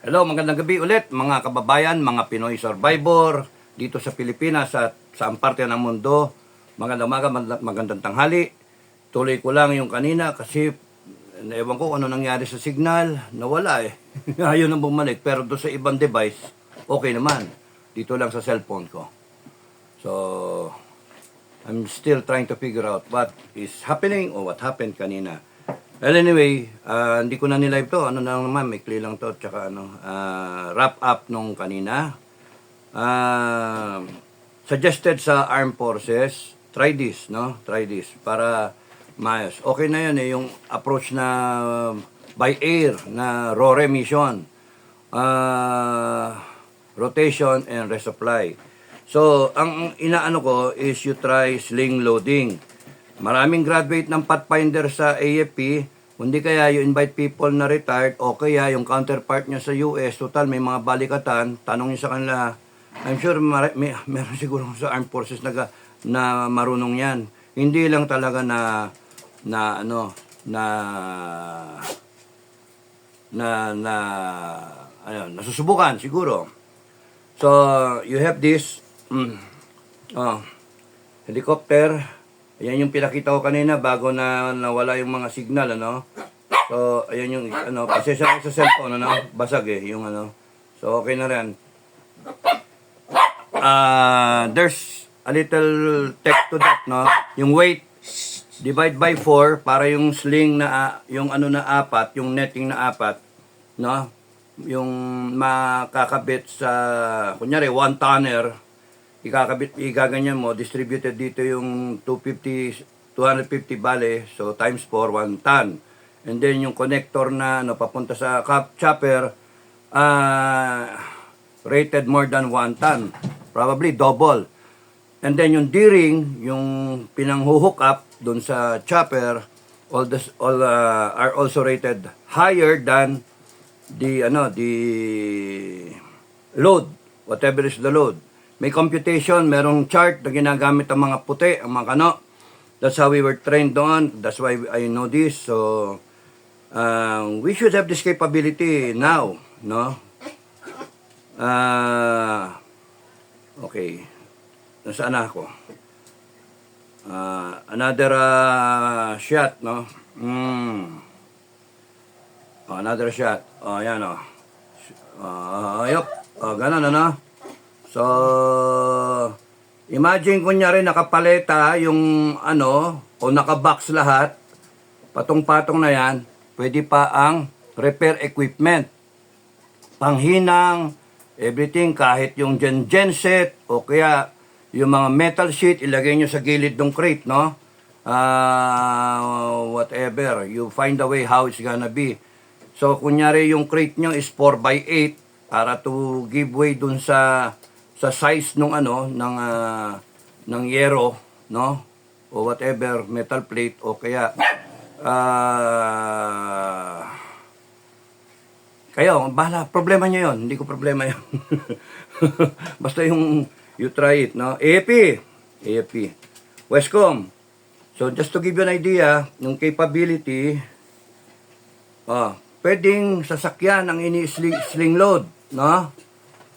Hello, magandang gabi ulit mga kababayan, mga Pinoy survivor dito sa Pilipinas at sa parte ng mundo. Magandang umaga, magandang- tanghali. Tuloy ko lang yung kanina kasi ewan ko ano nangyari sa signal, nawala eh. Ayaw nang bumalik pero doon sa ibang device, okay naman. Dito lang sa cellphone ko. So, I'm still trying to figure out what is happening or what happened kanina. Well, anyway, ah, hindi ko na nilive to. Ano na naman, may lang to. Tsaka ano, ah, wrap up nung kanina. Ah, suggested sa armed forces, try this, no? Try this. Para maayos. Okay na yun eh, yung approach na by air, na RORE mission. Ah, rotation and resupply. So, ang inaano ko is you try sling loading. Maraming graduate ng Pathfinder sa AFP, kundi kaya you invite people na retired o kaya yung counterpart niya sa US, total may mga balikatan, tanong niyo sa kanila, I'm sure mara- may, meron siguro sa armed forces na, na marunong yan. Hindi lang talaga na, na ano, na, na, na, ano, nasusubukan siguro. So, you have this, mm, oh, helicopter. Ayan yung pinakita ko kanina bago na nawala yung mga signal, ano. So, ayan yung, ano, pasensya lang sa cellphone, ano, basag eh, yung ano. So, okay na rin. Ah, there's a little tech to that, no. Yung weight, divide by 4 para yung sling na, yung ano na apat, yung netting na apat, no. Yung makakabit sa, kunyari, one tonner, ikakabit, igaganyan mo, distributed dito yung 250, 250 bale, so times 4, 1 ton. And then yung connector na ano, papunta sa cap chopper, ah, rated more than 1 ton. Probably double. And then yung D-ring, yung pinanghuhook up dun sa chopper, all, this, all ah, are also rated higher than the ano the load whatever is the load may computation merong chart na ginagamit ang mga puti ang mga kano that's how we were trained on that's why I know this so um, we should have this capability now no Ah okay nasaan na ako Ah, another ah, shot no mm. Another shot. Oh, yan oh. Uh, ayop. Oh, ganun ano. So, imagine kunyari nakapaleta yung ano, o nakabox lahat, patong-patong na yan, pwede pa ang repair equipment. Panghinang, everything, kahit yung gen genset, o kaya yung mga metal sheet, ilagay nyo sa gilid ng crate, no? Ah, whatever. You find a way how it's gonna be. So, kunyari yung crate nyo is 4x8 para to give way dun sa sa size nung ano, ng, ah, ng yero, no? O whatever, metal plate, o kaya, ah, kayo, bahala, problema nyo yon hindi ko problema yon Basta yung, you try it, no? AFP, AFP, Westcom. So, just to give you an idea, yung capability, Ah, pwedeng sasakyan ang ini-sling load, no?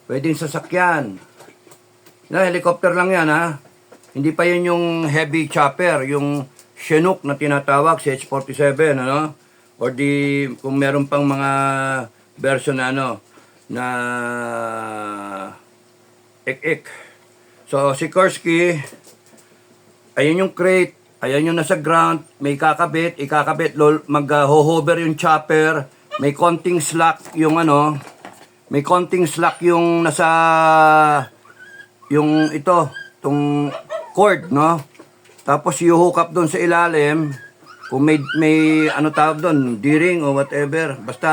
Pwedeng sasakyan. Na helicopter lang 'yan, ha. Hindi pa 'yun yung heavy chopper, yung Chinook na tinatawag, CH-47, ano? Or di kung meron pang mga version na ano na ek-ek. So, si Sikorsky, ayun yung crate, ayan yung nasa ground, may kakabit, ikakabit, lol, mag-hover yung chopper, may konting slack yung ano, may konting slack yung nasa, yung ito, tong cord, no? Tapos i-hook up doon sa ilalim, kung may, may ano tawag doon, D-ring o whatever, basta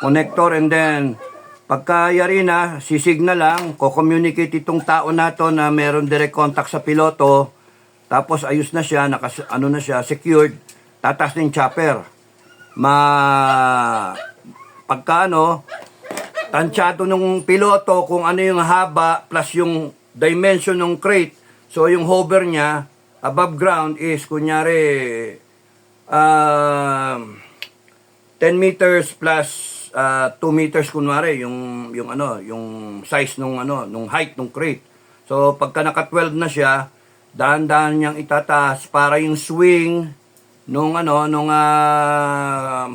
connector and then pagka yari na, sisignal lang, ko-communicate itong tao na to na meron direct contact sa piloto, tapos ayos na siya, nakas, ano na siya, secured, tatas ng chopper. Ma, pagka ano, tansyado ng piloto kung ano yung haba plus yung dimension ng crate. So yung hover niya, above ground is, kunyari, um, 10 meters plus 2 meters kunwari yung yung ano, yung size nung ano, nung height nung crate. So pagka naka 12 na siya, dahan-dahan niyang itataas para yung swing nung ano, nung ah,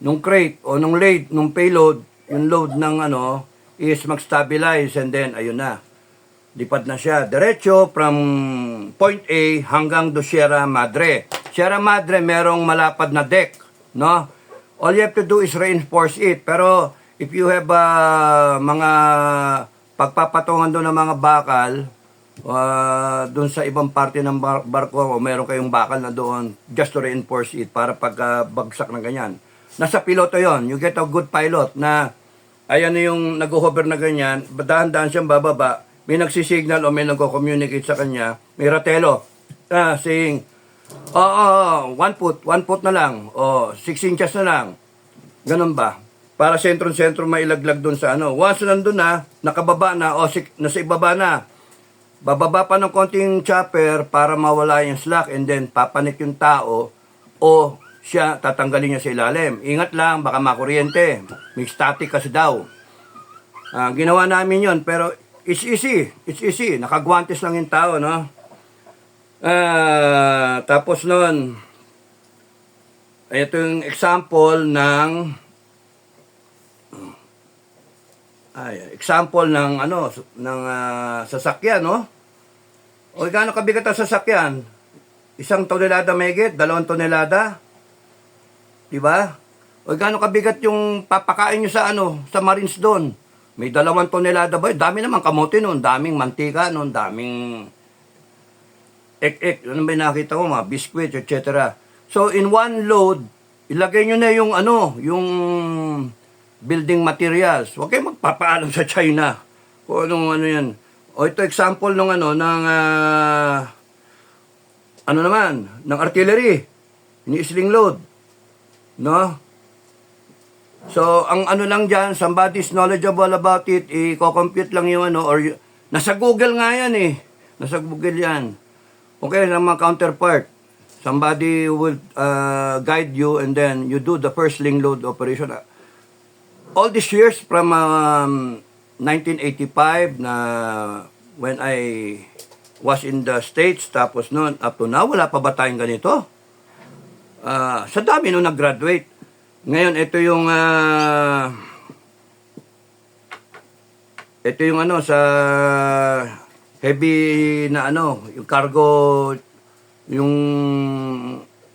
nung crate o nung load, nung payload, yung load ng ano is mag-stabilize and then ayun na. Lipad na siya diretso from point A hanggang do Sierra Madre. Sierra Madre merong malapad na deck, no? All you have to do is reinforce it. Pero if you have ah, mga pagpapatungan doon ng mga bakal, uh, doon sa ibang parte ng bar- barko o meron kayong bakal na doon just to reinforce it para pag ah, bagsak ng ganyan. Nasa piloto yon You get a good pilot na ayan na yung nag-hover na ganyan, dahan-dahan siyang bababa, may nagsisignal o may nagko-communicate sa kanya, may ratelo, ah, saying, oo, oh, one foot, one foot na lang, o six inches na lang. Ganun ba? Para sentro-sentro mailaglag doon sa ano. Once nandun na, nakababa na, o sik- nasa ibaba na, bababa pa ng konting chopper para mawala yung slack and then papanik yung tao o siya tatanggalin niya sa ilalim. Ingat lang, baka makuryente. May static kasi daw. Ah, ginawa namin yon pero it's easy. It's easy. Nakagwantes lang yung tao, no? Ah, tapos nun, ito yung example ng ay, example ng ano ng ah, sasakyan, no? O gaano kabigat ang sasakyan? Isang tonelada megit, dalawang tonelada. 'Di ba? O gaano kabigat yung papakain nyo sa ano, sa Marines doon? May dalawang tonelada ba? Dami naman kamote noon, daming mantika noon, daming ek-ek, ano ba nakita ko, mga biscuit, etc. So, in one load, ilagay nyo na yung ano, yung building materials. Huwag kayong magpapaalam sa China. Kung anong ano yan. O ito example ng ano, ng ah, ano naman, ng artillery. Ini-sling load. No? So, ang ano lang dyan, somebody's knowledgeable about it, i-compute lang yung ano, or nasa Google nga yan eh. Nasa Google yan. Okay, ng mga counterpart. Somebody will uh, guide you and then you do the first link load operation. All these years from um, 1985 na when I was in the States, tapos noon, up to now, wala pa ba tayong ganito? Ah, sa dami nung nag-graduate. Ngayon, ito yung ah, ito yung ano sa heavy na ano, yung cargo yung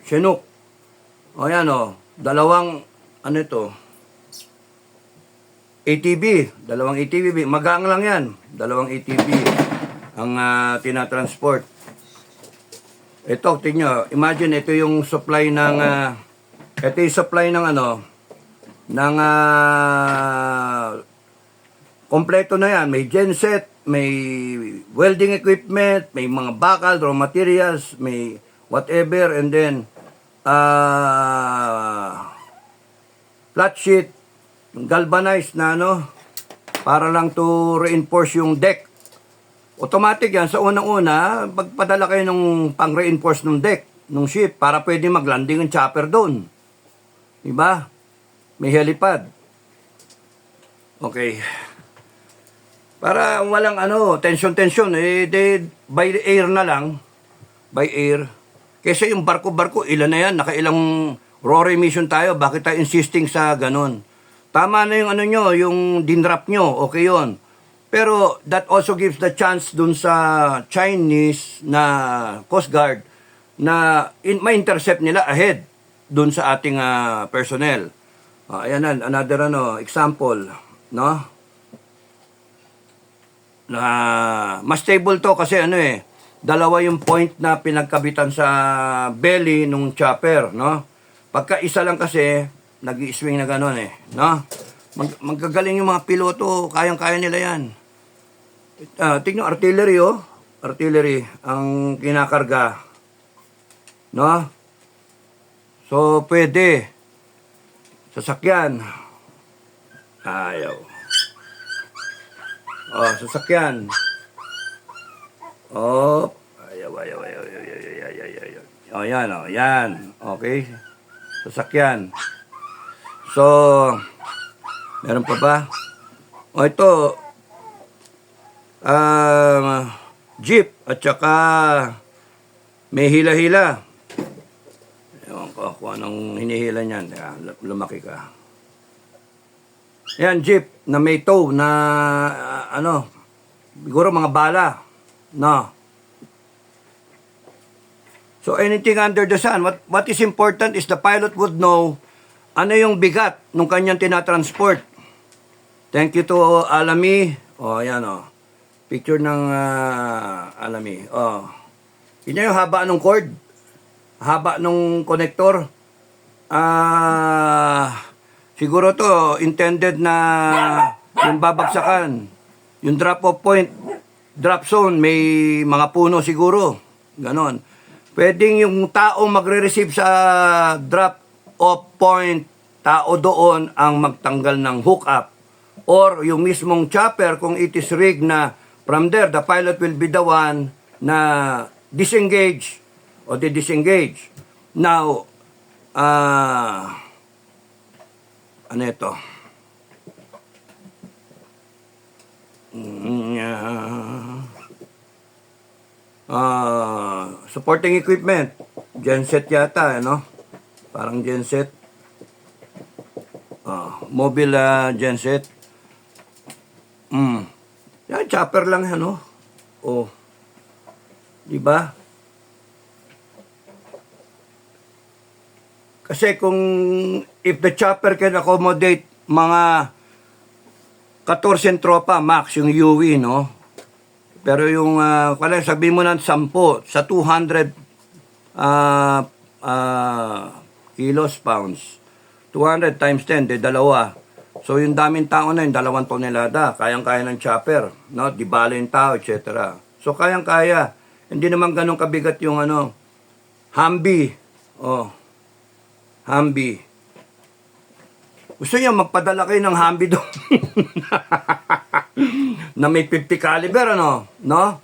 Chinook. O yan o, dalawang ano ito? ATV, dalawang ATV, magang lang yan, dalawang ATV ang ah, tinatransport. Ito, tingnan, imagine ito yung supply ng ah, ito yung supply ng ano ng ah, kompleto na yan. May genset, may welding equipment, may mga bakal, raw materials, may whatever, and then ah flat sheet, galvanized na ano, para lang to reinforce yung deck. Automatic yan. Sa unang-una, magpadala kayo ng pang-reinforce ng deck, ng ship, para pwede maglanding ang chopper doon. Diba? May helipad. Okay. Para walang ano, tension-tension, eh, de, by air na lang, by air. Kesa yung barko-barko, ilan na yan, nakailang RORE mission tayo, bakit tayo insisting sa ganun? Tama na yung ano nyo, yung dinrap nyo, okay yon. Pero that also gives the chance dun sa Chinese na Coast Guard na in, ma-intercept nila ahead dun sa ating ah, personnel. Ah, ayan na, another ano, example, no? Na mas stable to kasi ano eh, dalawa yung point na pinagkabitan sa belly nung chopper, no? Pagka isa lang kasi, nag swing na gano'n eh, no? Mag magagaling yung mga piloto, kayang-kaya nila yan. Ah, tignan artillery oh. Artillery ang kinakarga. No? So pwede. Sasakyan. Ayaw. Oh, sasakyan. Oh, ayaw, ayaw, ayaw, ayaw, ayaw, ayaw, ayaw, ayaw. Oh, yan, oh, yan. Okay. Sasakyan. So, meron pa ba? O ito, um, jeep at saka may hila-hila. Ewan ko kung anong hinihila niyan. Lumaki ka. Yan, jeep na may tow na ah, ano, siguro mga bala. No. So anything under the sun, what what is important is the pilot would know ano yung bigat ng kanyang tinatransport. Thank you to Alami. Oh, ayan oh. Picture ng ah, Alami. Oh. Yun yung haba ng cord. Haba ng connector. Ah, siguro to intended na yung babagsakan. Yung drop off point, drop zone, may mga puno siguro. Ganon. Pwedeng yung tao magre-receive sa drop off point, tao doon ang magtanggal ng hook up. Or yung mismong chopper, kung it is rigged na from there, the pilot will be the one na disengage o di disengage. Now, ah, ano ito? Ah, supporting equipment. Genset yata, ano? Parang genset. Ah, mobile ah, genset. Mm. Yan, chopper lang, ano? Oh. Di ba? Kasi kung if the chopper can accommodate mga 14 tropa max yung UE, no? Pero yung, uh, kala sabi mo ng 10 sa 200 ah ah, kilos, pounds. 200 times 10, de dalawa. So yung daming tao na yun, dalawang tonelada, kayang-kaya ng chopper, no? Di bala yung tao, etc. So kayang-kaya. Hindi naman ganun kabigat yung ano, Humvee. Oh. Humvee. Gusto niyo magpadala kayo ng Humvee doon. na may 50 caliber ano, no?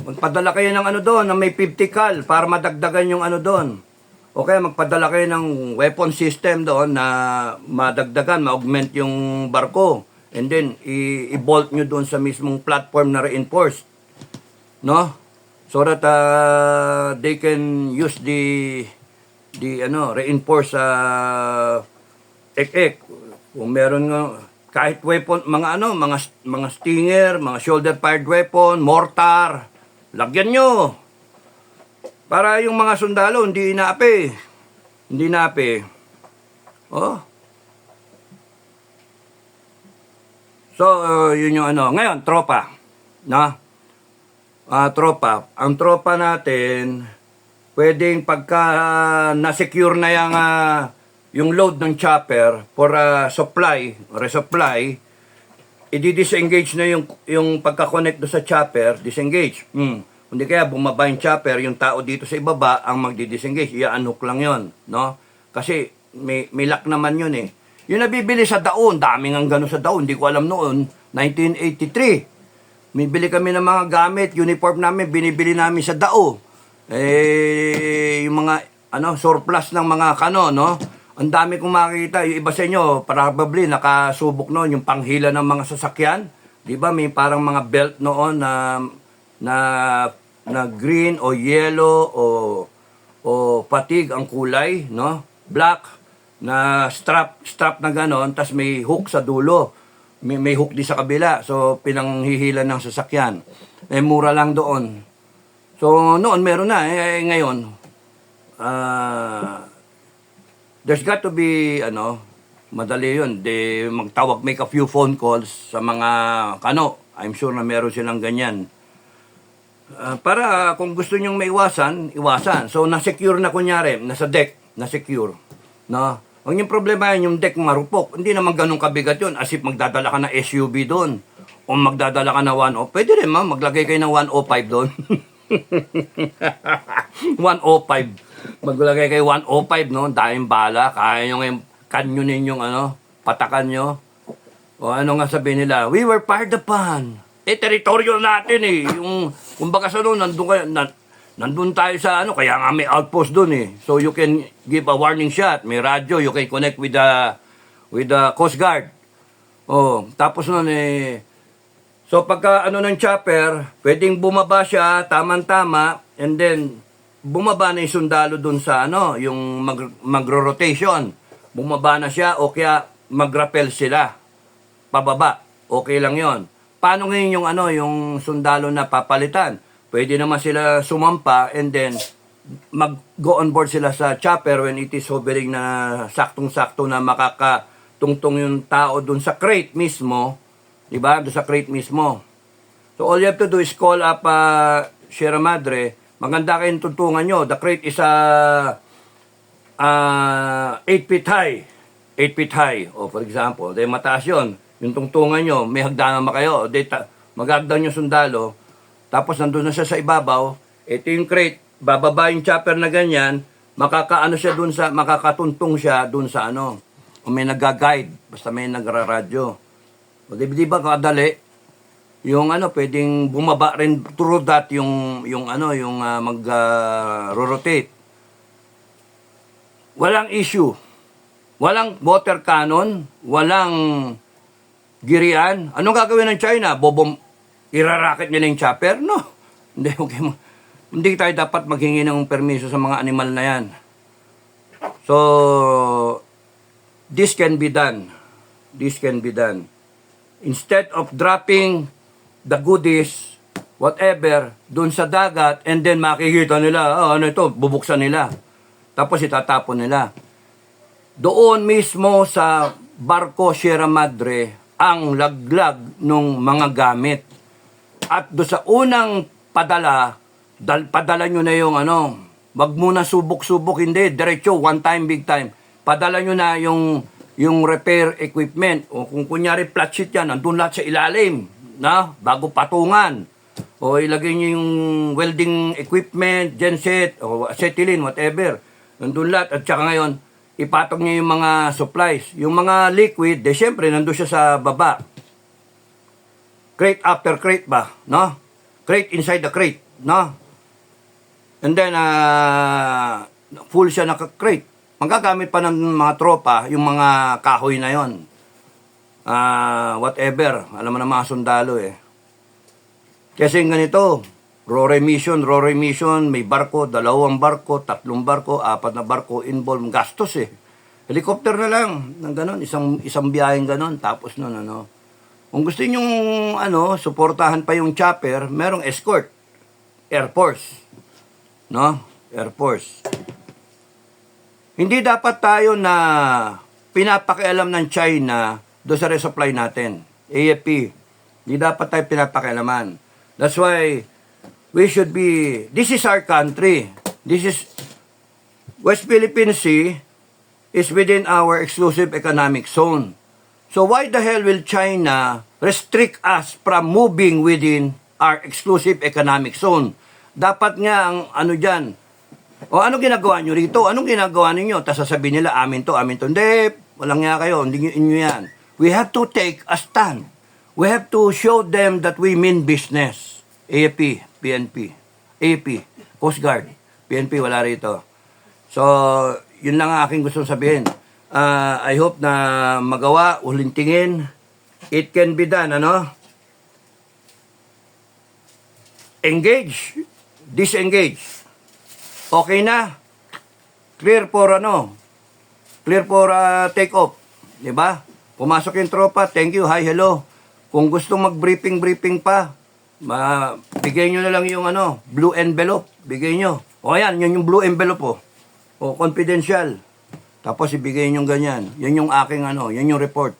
Magpadala kayo ng ano doon na may 50 cal para madagdagan yung ano doon. O kaya magpadala kayo ng weapon system doon na madagdagan, ma-augment yung barko. And then, i-bolt nyo doon sa mismong platform na reinforced. No? So that uh, they can use the the ano reinforce uh, ek-ek kung meron nga kahit weapon mga ano mga mga stinger mga shoulder fired weapon mortar lagyan nyo para yung mga sundalo hindi inaapi. Hindi inaapi. Oh. So uh, yun yung ano. Ngayon tropa. Na? Ah tropa. Ang tropa natin pwedeng pagka ah, na-secure na yung, ah, yung load ng chopper for ah, supply, resupply, i-disengage na yung, yung pagka-connect do sa chopper, disengage. Hmm. Hindi kaya bumaba yung chopper, yung tao dito sa ibaba ang magdi-disengage. Iaan-hook lang yon no? Kasi may, may lock naman yun eh. Yung nabibili sa daon, daming ang gano'n sa daon, hindi ko alam noon, 1983. May bili kami ng mga gamit, uniform namin, binibili namin sa dao eh, yung mga, ano, surplus ng mga kano, no? Ang dami kong makikita. Yung iba sa inyo, probably, nakasubok noon, yung panghila ng mga sasakyan. Di ba, may parang mga belt noon na, na, na green o yellow o, o patig ang kulay, no? Black, na strap, strap na ganon, tas may hook sa dulo. May, may hook di sa kabila. So, pinanghihila ng sasakyan. Eh, mura lang doon. So, noon meron na. Eh, ngayon, ah, there's got to be, ano, madali yun. De, magtawag, make a few phone calls sa mga kano. I'm sure na meron silang ganyan. Ah, para kung gusto nyong maiwasan, iwasan. So, na-secure na kunyari, nasa deck, na-secure. No? Ang yung problema yun, yung deck marupok. Hindi naman ganun kabigat yun. As if magdadala ka na SUV doon. O magdadala ka na 105. Pwede rin, ma. Maglagay kayo ng 105 doon. 105. Maglagay kayo 105, no? Dahil bala. Kaya nyo ngayon, kanyonin yung ano, patakan nyo. O ano nga sabihin nila, we were fired upon. Eh, teritoryo natin eh. Yung, kumbaga sa noon, nandun, kayo, na, nandun tayo sa ano, kaya nga may outpost doon eh. So you can give a warning shot. May radyo, you can connect with the with the Coast Guard. Oh, tapos nun eh, so pagka ano ng chopper, pwedeng bumaba siya, tamang-tama, and then bumaba na yung sundalo dun sa ano, yung mag, magro-rotation. Bumaba na siya o kaya mag-rappel sila pababa. Okay lang yon. Paano ngayon yung ano, yung sundalo na papalitan? Pwede naman sila sumampa and then mag-go on board sila sa chopper when it is hovering na saktong-sakto na makakatungtong yung tao dun sa crate mismo. Di ba? Dun sa crate mismo. So all you have to do is call up uh, Sierra Madre. Maganda kayong tuntungan nyo. The crate is uh, uh, 8 feet high. 8 feet high. O for example, dahil mataas yun. Yung tungtungan nyo, may hagdanan ba kayo? Di, ta- maghagdan yung sundalo. Tapos nandun na siya sa ibabaw. Ito yung crate. Bababa yung chopper na ganyan. Makakaano siya dun sa, makakatuntong siya dun sa ano. O may nag-guide. Basta may nagra-radyo. O di, di ba kadali? Yung ano, pwedeng bumaba rin through that yung, yung ano, yung ah, mag-rotate. walang issue. Walang water cannon, walang girian. Anong gagawin ng China? Bobom, iraraket nila yung chopper? No. Hindi, okay. mo. Hindi tayo dapat maghingi ng permiso sa mga animal na yan. So, this can be done. This can be done. Instead of dropping the goodies, whatever, dun sa dagat, and then makikita nila, oh, ano ito, bubuksan nila. Tapos itatapon nila. Doon mismo sa barko Sierra Madre ang laglag ng mga gamit. At do sa unang padala, dal padala nyo na yung ano, wag muna subok-subok, hindi, diretso, one time, big time. Padala nyo na yung yung repair equipment. O kung kunyari flat sheet yan, nandun lahat sa ilalim, na, bago patungan. O ilagay nyo yung welding equipment, genset, o acetylene, whatever. Nandun lahat. At saka ngayon, ipatong niya yung mga supplies. Yung mga liquid, de syempre, nandun siya sa baba. Crate after crate ba, no? Crate inside the crate, no? And then, ah, full siya na crate. Magagamit pa ng mga tropa yung mga kahoy na yon. Ah, whatever. Alam mo na mga sundalo eh. Kasi ganito, Rore mission, Rore mission, may barko, dalawang barko, tatlong barko, apat na barko, involved, gastos eh. Helicopter na lang, ng ganon, isang, isang biyaheng ganon, tapos nun, ano. Kung gusto niyo ano, suportahan pa yung chopper, merong escort, Air Force. No? Air Force. Hindi dapat tayo na pinapakialam ng China do sa resupply natin. AFP. Hindi dapat tayo pinapakialaman. That's why we should be, this is our country. This is, West Philippine Sea is within our exclusive economic zone. So why the hell will China restrict us from moving within our exclusive economic zone? Dapat nga ang ano dyan, o ano ginagawa nyo rito? Anong ginagawa ninyo? Tapos sasabihin nila, amin to, amin to. Hindi, walang nga kayo, hindi nyo, inyo yan. We have to take a stand. We have to show them that we mean business. AFP, PNP, AP, Coast Guard, PNP, wala rito. So, yun lang ang aking gustong sabihin. Ah, I hope na magawa, ulintingin. It can be done, ano? Engage, disengage. Okay na. Clear for ano? Clear for ah, take off. 'Di ba? Pumasok yung tropa, thank you, hi, hello. Kung gusto mag-briefing-briefing pa, ma bigay nyo na lang yung ano, blue envelope. Bigay nyo. O ayan, yun yung blue envelope po. O confidential. Tapos ibigay nyo ganyan. Yan yung aking ano, yan yung report.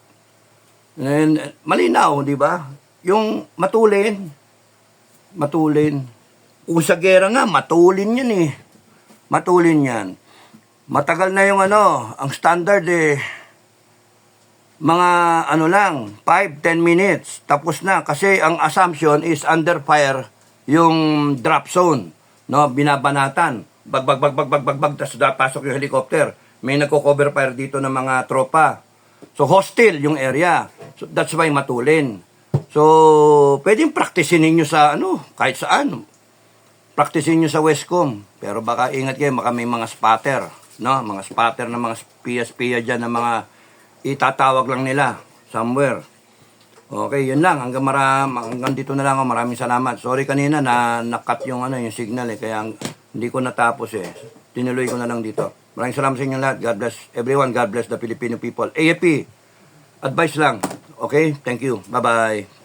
And, eh, malinaw, di ba? Yung matulin. Matulin. Kung sa gera nga, matulin yan eh. Matulin yan. Matagal na yung ano, ang standard eh, mga ano lang, 5-10 minutes, tapos na. Kasi ang assumption is under fire yung drop zone. No, binabanatan. Bag, bag, bag, bag, bag, bag, bag, tapos pasok yung helicopter. May nagko-cover fire dito ng mga tropa. So, hostile yung area. So, that's why matulin. So, pwedeng practicein ninyo sa ano, kahit saan. Practicein nyo sa Westcom. Pero baka ingat kayo, baka may mga spatter. No? Mga spatter na mga spiya-spiya dyan ng mga itatawag lang nila somewhere. Okay, yun lang. Hanggang, maram, hanggang dito na lang ako. Maraming salamat. Sorry kanina na nakat yung, ano, yung signal eh. Kaya hindi ko natapos eh. Tinuloy ko na lang dito. Maraming salamat sa inyo lahat. God bless everyone. God bless the Filipino people. AFP, advice lang. Okay? Thank you. Bye-bye.